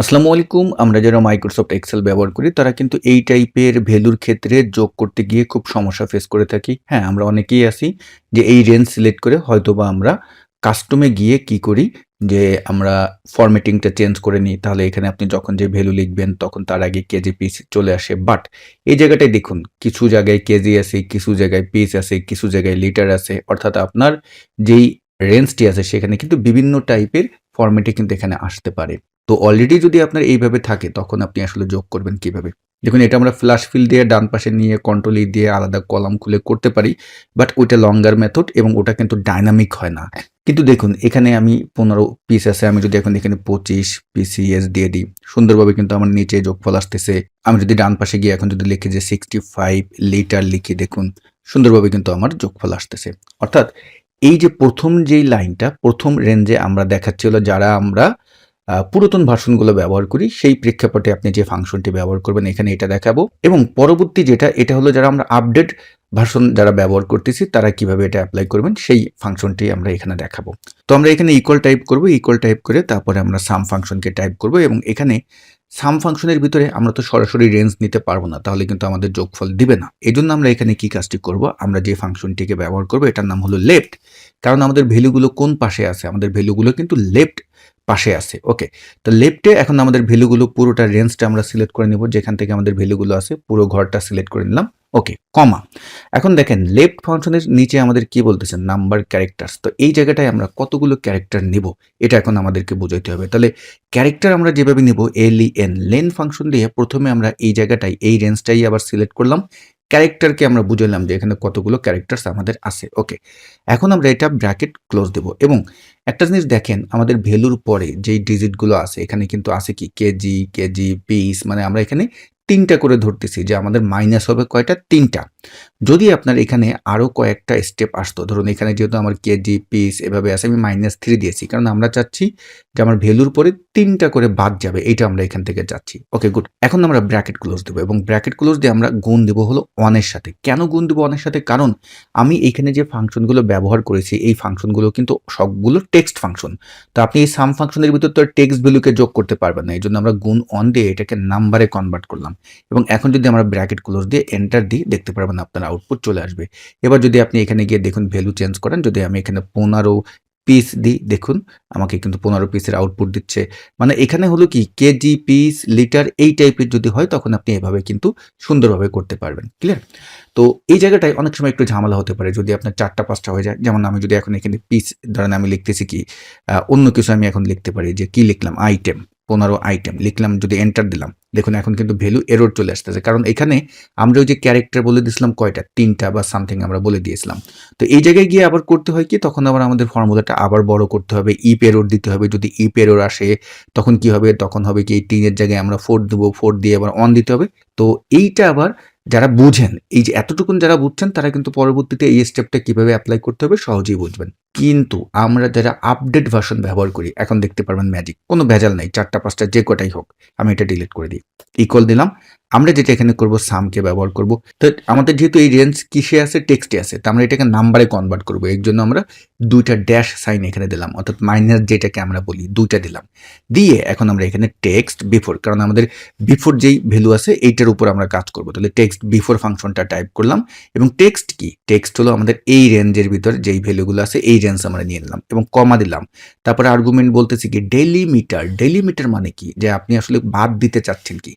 আসসালামু আলাইকুম, আমরা যারা মাইক্রোসফট এক্সেল ব্যবহার করি, তারা কিন্তু এই টাইপের ভ্যালুর ক্ষেত্রে যোগ করতে গিয়ে খুব সমস্যা ফেস করে থাকি। হ্যাঁ আমরা অনেকেই আছি যে এই রেঞ্জ সিলেক্ট করে হয়তোবা আমরা কাস্টমে গিয়ে কি করি, যে আমরা ফরম্যাটিংটা চেঞ্জ করে নিই। তাহলে এখানে আপনি যখন যে ভ্যালু লিখবেন, তখন তার আগে কেজি পিস চলে আসে। বাট এই জায়গাটায় দেখুন, কিছু জায়গায় কেজি আছে, কিছু জায়গায় পিস আছে, কিছু জায়গায় লিটার আছে। অর্থাৎ আপনার যেই রেঞ্জটি আছে, সেখানে কিন্তু বিভিন্ন টাইপের ফরম্যাটে কিন্তু এখানে আসতে পারে। তো অলরেডি যদি আপনার এইভাবে থাকে, তখন আপনি আসলে যোগ করবেন কীভাবে? দেখুন, এটা আমরা ফ্ল্যাশ ফিল দিয়ে ডান পাশে নিয়ে কন্ট্রোল ই দিয়ে আলাদা কলাম খুলে করতে পারি বাট ওইটা লঙ্গার মেথড এবং ওটা কিন্তু ডাইনামিক হয় না। কিন্তু দেখুন, এখানে আমি পনেরো পিস আছে, আমি যদি এখন এখানে পঁচিশ পিসিএস দিয়ে দিই, সুন্দরভাবে কিন্তু আমার নিচে যোগফল আসতেছে। আমি যদি ডান পাশে গিয়ে এখন যদি লিখি যে সিক্সটি ফাইভ লিটার লিখি, দেখুন, সুন্দরভাবে কিন্তু আমার যোগফল আসতেছে। অর্থাৎ এই যে প্রথম যেই লাইনটা প্রথম রেঞ্জে আমরা দেখাচ্ছি হলো যারা আমরা পুরাতন ভার্সনগুলো ব্যবহার করি, সেই প্রেক্ষাপটে আপনি যে ফাংশনটি ব্যবহার করবেন, এখানে এটা দেখাবো। এবং পরবর্তী যেটা, এটা হলো যারা আমরা আপডেট ভার্সন যারা ব্যবহার করতেছি, তারা কীভাবে এটা অ্যাপ্লাই করবেন, সেই ফাংশনটি আমরা এখানে দেখাবো। তো আমরা এখানে ইকুয়াল টাইপ করব ইকুয়াল টাইপ করে তারপরে আমরা সাম ফাংশনকে টাইপ করব এবং এখানে সাম ফাংশনের ভিতরে আমরা তো সরাসরি রেঞ্জ নিতে পারব না, তাহলে কিন্তু আমাদের যোগফল দিবে না। এই জন্য আমরা এখানে কি কাজটি করব? আমরা যে ফাংশনটিকে ব্যবহার করব, এটার নাম হলো লেফট কারণ আমাদের ভ্যালুগুলো কোন পাশে আছে? আমাদের ভ্যালুগুলো কিন্তু লেফট পাশে আছে। ওকে তো লেফটে এখন আমাদের ভ্যালুগুলো পুরোটা রেঞ্জটা আমরা সিলেক্ট করে নেব। যেখান থেকে আমাদের ভ্যালুগুলো আছে, পুরো ঘরটা সিলেক্ট করে নিলাম। ওকে কমা এখন দেখেন লেফট ফাংশনের নিচে আমাদের কি বলতেছে নাম্বার ক্যারেক্টার্স তো এই জায়গাটায় আমরা কতগুলো ক্যারেক্টার নিব? এটা এখন আমাদেরকে বোঝাইতে হবে। তাহলে ক্যারেক্টার আমরা যেভাবে নিব এল এন লেন ফাংশন দিয়ে প্রথমে আমরা এই জায়গাটায়, এই রেঞ্জটাই আবার সিলেক্ট করলাম। ক্যারেক্টারকে আমরা বুঝলাম যে এখানে কতগুলো ক্যারেক্টার্স আমাদের আছে। ওকে এখন আমরা এটা ব্র্যাকেট ক্লোজ দেব এবং একটা জিনিস দেখেন, আমাদের ভ্যালুর পরে যেই ডিজিটগুলো আছে, এখানে কিন্তু আছে কি? কেজি কেজি পিস মানে আমরা এখানে তিনটা করে ধরতেছি যে আমাদের মাইনাস হবে কয়টা? তিনটা। যদি আপনার এখানে আরও কয়েকটা স্টেপ আসতো, ধরুন এখানে যেহেতু আমার কেজি পিস এভাবে আছে, আমি মাইনাস থ্রি দিয়েছি, কারণ আমরা চাচ্ছি যে আমার ভ্যালুর পরে তিনটা করে বাদ যাবে, এইটা আমরা এখান থেকে চাচ্ছি ওকে গুড এখন আমরা ব্র্যাকেট ক্লোজ দেবো এবং ব্র্যাকেট ক্লোজ দিয়ে আমরা গুণ দেবো হলো ওয়ানের সাথে। কেন গুণ দেবো অনের সাথে? কারণ আমি এখানে যে ফাংশনগুলো ব্যবহার করেছি, এই ফাংশনগুলো কিন্তু সবগুলো টেক্সট ফাংশন তো আপনি এই সাম ফাংশনের ভিতর তো টেক্সট ভ্যালুকে যোগ করতে পারবেন না এই জন্য আমরা গুণ অন দিয়ে এটাকে নাম্বারে কনভার্ট করলাম। এবং এখন যদি আমরা ব্র্যাকেট ক্লোজ দিয়ে এন্টার দিই, দেখতে পারবেন আপনার আউটপুট চলে আসবে। এবার যদি আপনি এখানে গিয়ে দেখুন ভ্যালু চেঞ্জ করেন, যদি আমি এখানে পনেরো পিস দিই, দেখুন আমাকে কিন্তু পনেরো পিসের আউটপুট দিচ্ছে। মানে এখানে হলো কি, কেজি পিস লিটার এই টাইপের যদি হয়, তখন আপনি এভাবে কিন্তু সুন্দরভাবে করতে পারবেন। ক্লিয়ার তো এই জায়গাটায় অনেক সময় একটু ঝামেলা হতে পারে। যদি আপনার চারটা, পাঁচটা হয়ে যায়, যেমন আমি যদি এখন এখানে পিস ধরেন আমি লিখতেছি কি অন্য কিছু আমি এখন লিখতে পারি যে কি লিখলাম? আইটেম পনেরো আইটেম লিখলাম, যদি এন্টার দিলাম, দেখুন এখন কিন্তু ভ্যালু এরোর চলে আসতেছে। কারণ এখানে আমরা ওই যে ক্যারেক্টার বলে দিয়েছিলাম কয়টা? তিনটা বা সামথিং আমরা বলে দিয়েছিলাম। তো এই জায়গায় গিয়ে আবার করতে হয় কি? তখন আবার আমাদের ফর্মুলাটা আবার বড় করতে হবে ই পেরোর দিতে হবে। যদি ই পেরোর আসে, তখন কি হবে? তখন হবে কি? এই তিনের জায়গায় আমরা ফোর দেবো ফোর দিয়ে আবার অন দিতে হবে। তো এইটা আবার যারা বুঝেন, এই যে এতটুকুন যারা বুঝছেন, তারা কিন্তু পরবর্তীতে এই স্টেপটা কীভাবে অ্যাপ্লাই করতে হবে সহজেই বুঝবেন। কিন্তু আমরা যারা আপডেট ভার্সন ব্যবহার করি, এখন দেখতে পারবেন ম্যাজিক কোনো ভেজাল নাই, চারটা, পাঁচটা, যে কটাই হোক, আমি এটা ডিলিট করে দিই। ইকুয়াল দিলাম আমরা যেটা এখানে করব সামকে ব্যবহার করব। তো আমাদের যেহেতু এই রেঞ্জ কিসে আছে টেক্সটে আছে, তো আমরা এটাকে নাম্বারে কনভার্ট করব। এর জন্য আমরা দুইটা ড্যাশ সাইন এখানে দিলাম, অর্থাৎ মাইনাস যেটাকে আমরা বলি, দুইটা দিলাম। দিয়ে এখন আমরা এখানে টেক্সট বিফোর কারণ আমাদের বিফোর যেই ভ্যালু আছে, এইটার উপর আমরা কাজ করব। তাহলে টেক্সট বিফোর ফাংশনটা টাইপ করলাম, এবং টেক্সট কি? টেক্সট হলো আমাদের এই রেঞ্জের ভিতর যেই ভ্যালুগুলো আছে, এই রেঞ্জ আমরা নিয়ে নিলাম, এবং কমা দিলাম। তারপরে আর্গুমেন্ট বলতেছি কি ডেলিমিটার ডেলিমিটার মানে কি? যে আপনি আসলে বাদ দিতে চাচ্ছেন কি?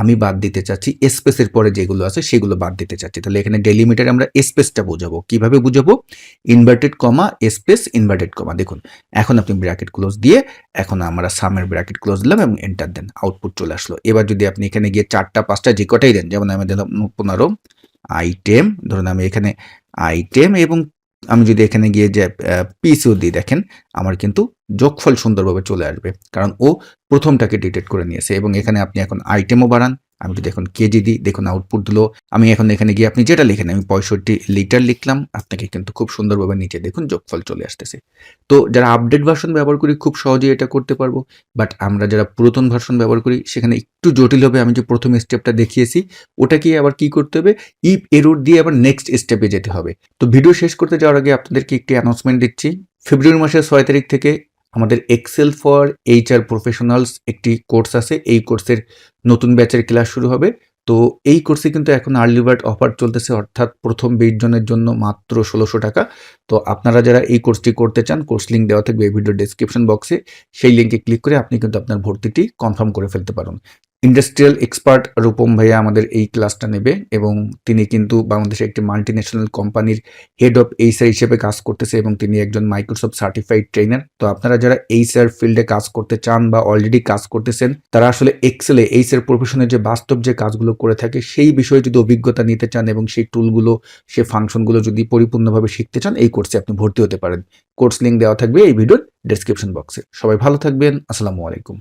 আমি বাদ দিতে চাচ্ছি স্পেসের পরে যেগুলো আছে সেগুলো বাদ দিতে চাচ্ছি। তাহলে এখানে ডেলিমিটার আমরা স্পেসটা বোঝাবো। কীভাবে বুঝাবো? Inverted comma space inverted comma দেখুন, এখন আপনি ব্র্যাকেট ক্লোজ দিয়ে এখন আমরা সামের ব্র্যাকেট ক্লোজ দিলাম এবং এন্টার দেন। আউটপুট চলে আসলো। এবার যদি আপনি এখানে গিয়ে চারটা, পাঁচটা যে কটাই দেন, যেমন আমি দিলাম পনেরো আইটেম ধরুন আমি এখানে আইটেম এবং আমি যদি এখানে গিয়ে যে পিসও দিই, দেখেন আমার কিন্তু যোগফল সুন্দরভাবে চলে আসবে। কারণ ও প্রথমটাকে ডিটেক্ট করে নিয়েছে এবং এখানে আপনি এখন আইটেমও বাড়ান। আমি যদি এখন কেজি দিই দেখুন আউটপুট দিলো। আমি এখন এখানে গিয়ে আপনি যেটা লিখেন আমি পঁয়ষট্টি লিটার লিখলাম আপনাকে কিন্তু খুব সুন্দরভাবে নিচে দেখুন যোগফল চলে আসতেছে। তো যারা আপডেট ভার্সন ব্যবহার করি খুব সহজেই এটা করতে পারব। বাট আমরা যারা পুরাতন ভার্সন ব্যবহার করি সেখানে একটু জটিল হবে আমি যে প্রথম স্টেপটা দেখিয়েছি ওটাকে আবার কি করতে হবে? ইফ এরোর দিয়ে আবার নেক্সট স্টেপে যেতে হবে। তো ভিডিও শেষ করতে যাওয়ার আগে আপনাদেরকে একটি অ্যানাউন্সমেন্ট দিচ্ছি। ফেব্রুয়ারি মাসের ছয় তারিখ থেকে আমাদের এক্সেল ফর এইচআর প্রফেশনালস একটি কোর্স আছে। এই কোর্সের নতুন ব্যাচের ক্লাস শুরু হবে। তো এই কোর্সে কিন্তু এখন আর্লি বার্ড অফার চলতেছে, অর্থাৎ প্রথম বিশ জনের জন্য মাত্র ষোলোশো টাকা। তো আপনারা যারা এই কোর্সটি করতে চান কোর্স লিঙ্ক দেওয়া থাকবে এই ভিডিও ডিসক্রিপশন বক্সে সেই লিঙ্কে ক্লিক করে আপনি কিন্তু আপনার ভর্তিটি কনফার্ম করে ফেলতে পারেন। ইন্ডাস্ট্রিয়াল এক্সপার্ট রূপম ভাইয়া আমাদের এই ক্লাসটা নেবে এবং তিনি কিন্তু বাংলাদেশের একটি মাল্টি ন্যাশনাল কোম্পানির হেড অফ এইচআর হিসেবে কাজ করতেছে এবং তিনি একজন মাইক্রোসফট সার্টিফাইড ট্রেনার তো আপনারা যারা এইচআর ফিল্ডে কাজ করতে চান বা অলরেডি কাজ করতেছেন, তারা আসলে এক্সেলে এইচআর প্রফেশনে যে বাস্তব যে কাজগুলো করে থাকে, সেই বিষয়ে যদি অভিজ্ঞতা নিতে চান এবং সেই টুলগুলো সেই ফাংশনগুলো যদি পরিপূর্ণভাবে শিখতে চান, এই কোর্সে আপনি ভর্তি হতে পারেন। কোর্স লিঙ্ক দেওয়া থাকবে এই ভিডিওর ডেসক্রিপশন বক্সে সবাই ভালো থাকবেন। আসসালামু আলাইকুম।